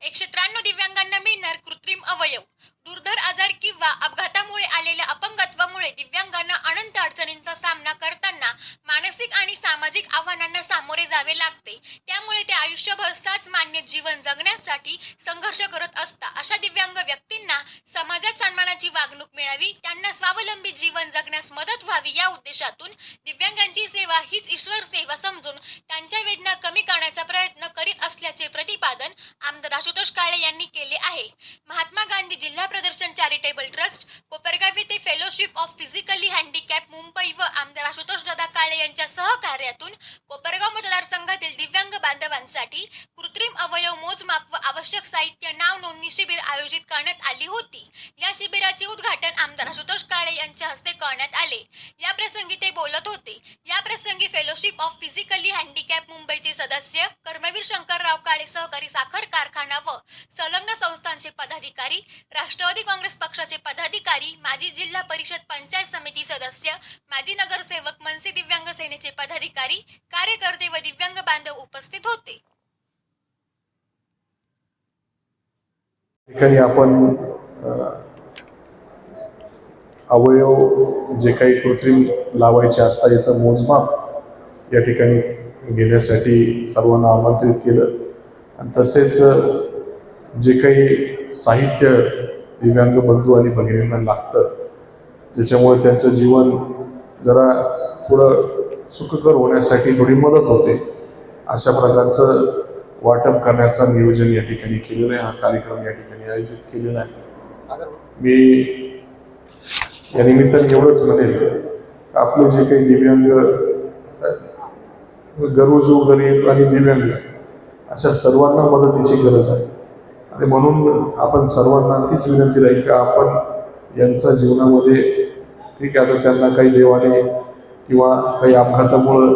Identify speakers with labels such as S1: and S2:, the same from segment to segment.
S1: एकशे त्र्याण्णव दिव्यांगांना मिळणार कृत्रिम अवयव. दुर्धर आजार किंवा अपघातामुळे आलेल्या अपंगत्वामुळे दिव्यांगांना अनंत अडचणींचा सामना करताना मानसिक आणि सामाजिक आव्हानांना सामोरे जावे लागते. त्यामुळे ते आयुष्यभर साच मान्य जीवन जगण्यासाठी संघर्ष करत असता अशा दिव्यांग व्यक्तींना समाजात सन्मानाची वागणूक मिळावी त्यांना स्वावलंबी जीवन जगण्यास मदत व्हावी या उद्देशातून दिव्यांगांची सेवा हीच ईश्वर सेवा समजून त्यांच्या वेदना कमी करण्याचा प्रयत्न करीत असल्याचे प्रतिपादन आमदार आशुतोष काळे यांनी केले आहे. महात्मा गांधी जिल्हा प्रदर्शन चॅरिटेबल ट्रस्ट कोपरगाव येथे fellowship of physically handicap Mumbai व आमदार आशुतोष दादा काळे यांच्या सहकार्यातून कोपरगाव मतदारसंघातील दिव्यांग बांधवांसाठी कृत्रिम अवयव मोजमाप व आवश्यक साहित्य नाव नोंदणी शिबिर आयोजित करण्यात आली होती. या शिबिराचे उद्घाटन आमदार आशुतोष काळे यांच्या हस्ते करण्यात आले. या प्रसंगी ते बोलत होते. या प्रसंगी फेलोशिप ऑफ फिजिकली हँडिकॅप मुंबईचे सदस्य काळे सहकारी साखर कारखाना व संलग्न संस्थांचे पदाधिकारी राष्ट्रवादी काँग्रेस पक्षाचे पदाधिकारी माजी जिल्हा परिषद पंचायत समिती सदस्य माजी नगरसेवक मनसे दिव्यांग सेनेचे पदाधिकारी कार्यकर्ते व दिव्यांग बांधव उपस्थित होते.
S2: ठिकाणी आपण अवयव जे काही कृत्रिम लावायचे असतात याचं मोजमाप या ठिकाणी घेण्यासाठी सर्वांना आमंत्रित केलं. आणि तसेच जे काही साहित्य दिव्यांग बंधू आणि भगिनींना लागतं त्याच्यामुळे त्यांचं जीवन जरा थोडं सुखकर होण्यासाठी थोडी मदत होते. अशा प्रकारचं वाटप करण्याचं नियोजन या ठिकाणी केलेलं आहे. हा कार्यक्रम या ठिकाणी आयोजित केलेला आहे. मी या निमित्ताने एवढंच म्हणेल आपले जे काही दिव्यांग गरजू गरीब आणि दिव्यांग अशा सर्वांना मदतीची गरज आहे. आणि म्हणून आपण सर्वांना तीच विनंती राहील की आपण यांच्या जीवनामध्ये ठीक आहे आता त्यांना काही देवाने किंवा काही अपघातामुळं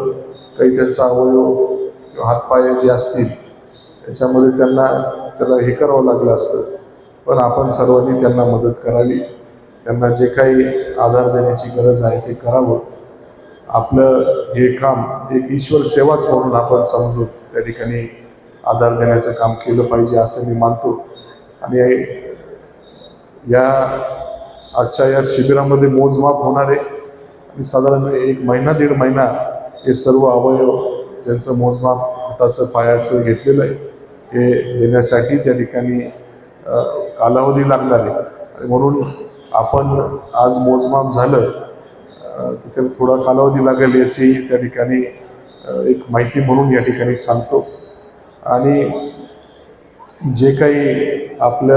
S2: काही त्यांचा अवयव किंवा हातपाय जे असतील त्याच्यामध्ये त्यांना त्याला हे करावं लागलं असतं. पण आपण सर्वांनी त्यांना मदत करावी. त्यांना जे काही आधार देण्याची गरज आहे ते करावं. आपलं हे काम एक ईश्वर सेवाच म्हणून आपण समजू त्या ठिकाणी आधार देण्याचं काम केलं पाहिजे असं मी मानतो. आणि या आजच्या या शिबिरामध्ये मोजमाप होणार आहे. आणि साधारण एक महिना दीड महिना हे सर्व अवयव ज्यांचं मोजमाप हाताचं पायाचं घेतलेलं आहे हे देण्यासाठी त्या ठिकाणी कालावधी लागणार आहे. आणि म्हणून आपण आज मोजमाप झालं तर त्याला थोडा कालावधी लागेल याची त्या ठिकाणी एक माहिती म्हणून या ठिकाणी सांगतो. आणि जे काही आपल्या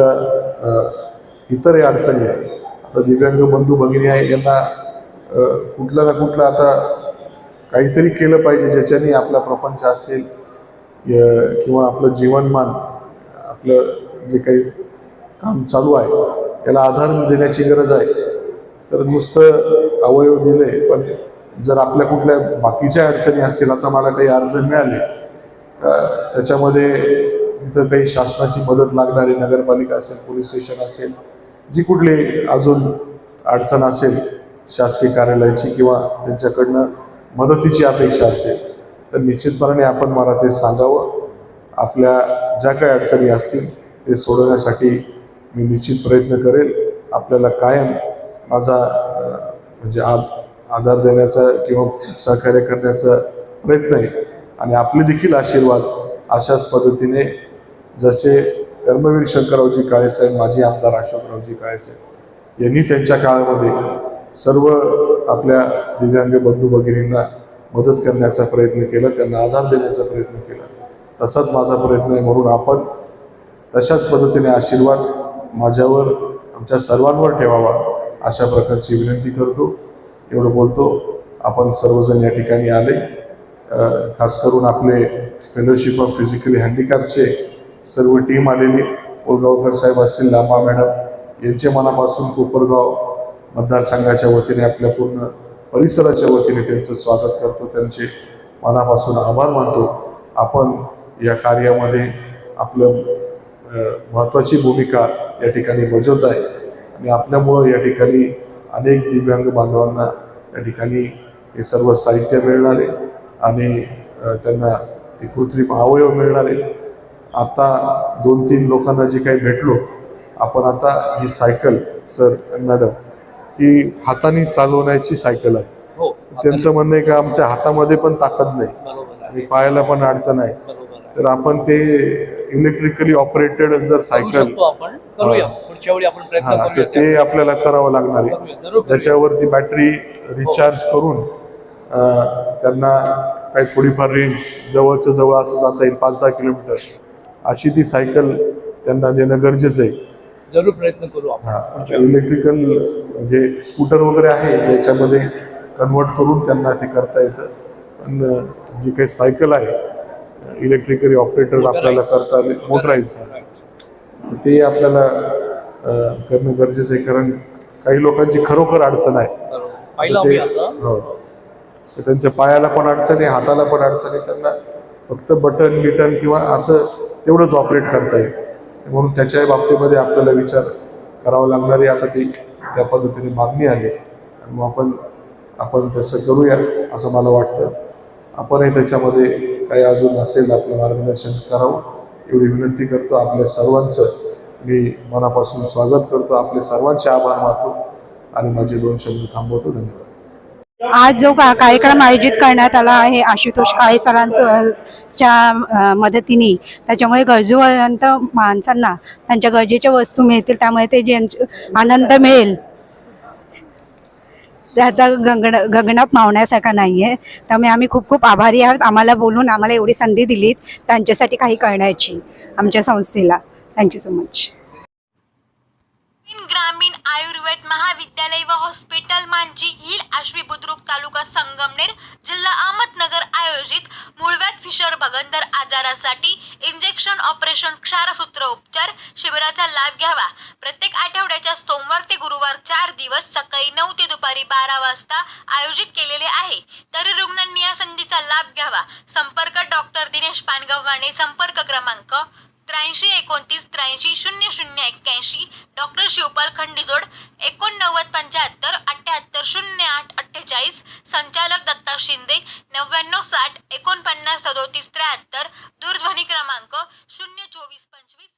S2: इतर इतरही अडचणी आहे आता दिव्यांग बंधू भगिनी आहे यांना कुठला ना कुठलं आता काहीतरी केलं पाहिजे ज्याच्याने आपला प्रपंच असेल किंवा आपलं जीवनमान आपलं जे काही काम चालू आहे याला आधार देण्याची गरज आहे. तर नुसतं अवयव दिले पण जर आपल्या कुठल्या बाकीच्या अडचणी असतील आता मला काही अर्ज मिळाले त्याच्यामध्ये तिथं काही शासनाची मदत लागणारी नगरपालिका असेल पोलीस स्टेशन असेल जी कुठली अजून अडचण असेल शासकीय कार्यालयाची किंवा त्यांच्याकडनं मदतीची अपेक्षा असेल तर निश्चितपणे आपण मला ते सांगावं. आपल्या ज्या काही अडचणी असतील ते सोडवण्यासाठी मी निश्चित प्रयत्न करेल. आपल्याला कायम माझा म्हणजे आ आधार देण्याचा किंवा सहकार्य करण्याचा प्रयत्न आहे. आणि आपले देखील आशीर्वाद अशाच पद्धतीने जसे कर्मवीर शंकररावजी काळेसाहेब माजी आमदार अशोकरावजी काळेसाहेब यांनी त्यांच्या काळामध्ये सर्व आपल्या दिव्यांग बंधू भगिनींना मदत करण्याचा प्रयत्न केला त्यांना आधार देण्याचा प्रयत्न केला. तसाच माझा प्रयत्न आहे म्हणून आपण तशाच पद्धतीने आशीर्वाद माझ्यावर आमच्या सर्वांवर ठेवावा अशा प्रकारची विनंती करतो. एवढं बोलतो. आपण सर्वजण या ठिकाणी आले. खास करून आपले फेलोशिप ऑफ फिजिकली हँडिकॅपचे सर्व टीम आलेली. ओळगावकर साहेब असतील लांबा मॅडम यांचे मनापासून कोपरगाव मतदारसंघाच्या वतीने आपल्या पूर्ण परिसराच्या वतीने त्यांचं स्वागत करतो. त्यांचे मनापासून आभार मानतो. आपण या कार्यामध्ये आपलं महत्त्वाची भूमिका या ठिकाणी बजावत आहे. आणि आपल्यामुळं या ठिकाणी अनेक दिव्यांग बांधवांना त्या ठिकाणी हे सर्व साहित्य मिळणार आहे. आणि त्यांना ते कृत्रिम अवयव मिळणार आहे आता दोन तीन लोकांना जे काही भेटलो आपण आता ही सायकल सर मॅडम ही हाताने चालवण्याची सायकल आहे.
S3: हो
S2: त्यांचं म्हणणं आहे का आमच्या हातामध्ये पण ताकद नाही. आणि पायाला पण अडचण आहे. तर आपण ते इलेक्ट्रिकली ऑपरेटेड जर सायकल हा. ते आपल्याला करावं लागणार आहे. त्याच्यावरती बॅटरी रिचार्ज करून अं, त्यांना काही थोडीफार रेंज जवळच्या जवळ असं जाता येईल पाच दहा किलोमीटर. अशी ती सायकल त्यांना देणं गरजेचं आहे.
S3: जरूर प्रयत्न करू
S2: हा. इलेक्ट्रिकल म्हणजे स्कूटर वगैरे आहे ज्याच्यामध्ये कन्वर्ट करून त्यांना ते करता येतं. पण जी काही सायकल आहे इलेक्ट्रिकली ऑपरेटर आपल्याला करता मोटराईज तर ते आपल्याला करणं गरजेचं आहे कारण काही लोकांची खरोखर अडचण आहे. त्यांच्या पायाला पण अडचणी हाताला पण अडचणी त्यांना फक्त बटन बिटन किंवा असं तेवढंच ऑपरेट करता येईल. म्हणून त्याच्या बाबतीमध्ये आपल्याला विचार करावा लागणारी आता ती त्या पद्धतीने मागणी आली. आणि मग आपण आपण तसं करूया असं मला वाटतं. आपणही त्याच्यामध्ये काही अजून असेल आपलं मार्गदर्शन करावं. एवढी विनंती करतो आपल्या सर्वांचं. मी मनापासून स्वागत करतो. आपले सर्वांचे आभार मानतो. आणि माझे दोन शब्द थांबवतो. धन्यवाद.
S4: आज जो का कार्यक्रम आयोजित करण्यात आला आहे आशुतोष काळे सरांच्या मदतीने त्याच्यामुळे गरजूवंत माणसांना त्यांच्या गरजेच्या वस्तू मिळतील त्यामुळे ते ज्यांचे आनंद मिळेल. त्याचा गंगण गगनात मावण्यासारखा नाही आहे त्यामुळे आम्ही खूप खूप आभारी आहोत. आम्हाला बोलून आम्हाला एवढी संधी दिलीत त्यांच्यासाठी काही करण्याची आमच्या संस्थेला. थँक्यू सो मच
S1: ग्रामीण आयुर्वेद महाविद्यालय व हॉस्पिटल मांजी हिल आश्वी बुद्रुक तालुका संगमनेर जिल्हा अहमदनगर आयोजित मुळव्यात फिशर भगंदर आजारासाठी इंजेक्शन ऑपरेशन क्षारसूत्र उपचार शिबिराचा लाभ घ्यावा. प्रत्येक आठवड्याच्या सोमवार ते गुरुवार चार दिवस सकाळी नऊ ते दुपारी बारा वाजता आयोजित केलेले आहे. तरी रुग्णांनी या संधीचा लाभ घ्यावा. संपर्क डॉक्टर दिनेश पानगव्हाणे संपर्क क्रमांक त्र्याऐंशी एकोणतीस त्र्याऐंशी शून्य शून्य एक्क्याऐंशी डॉक्टर शिवपाल खंडीजोड एकोणनव्वद पंच्याहत्तर अठ्ठ्याहत्तर शून्य आठ अठ्ठेचाळीस संचालक दत्ता शिंदे नव्याण्णव साठ एकोणपन्नास सदोतीस त्र्याहत्तर दूरध्वनी क्रमांक शून्य चोवीस पंचवीस.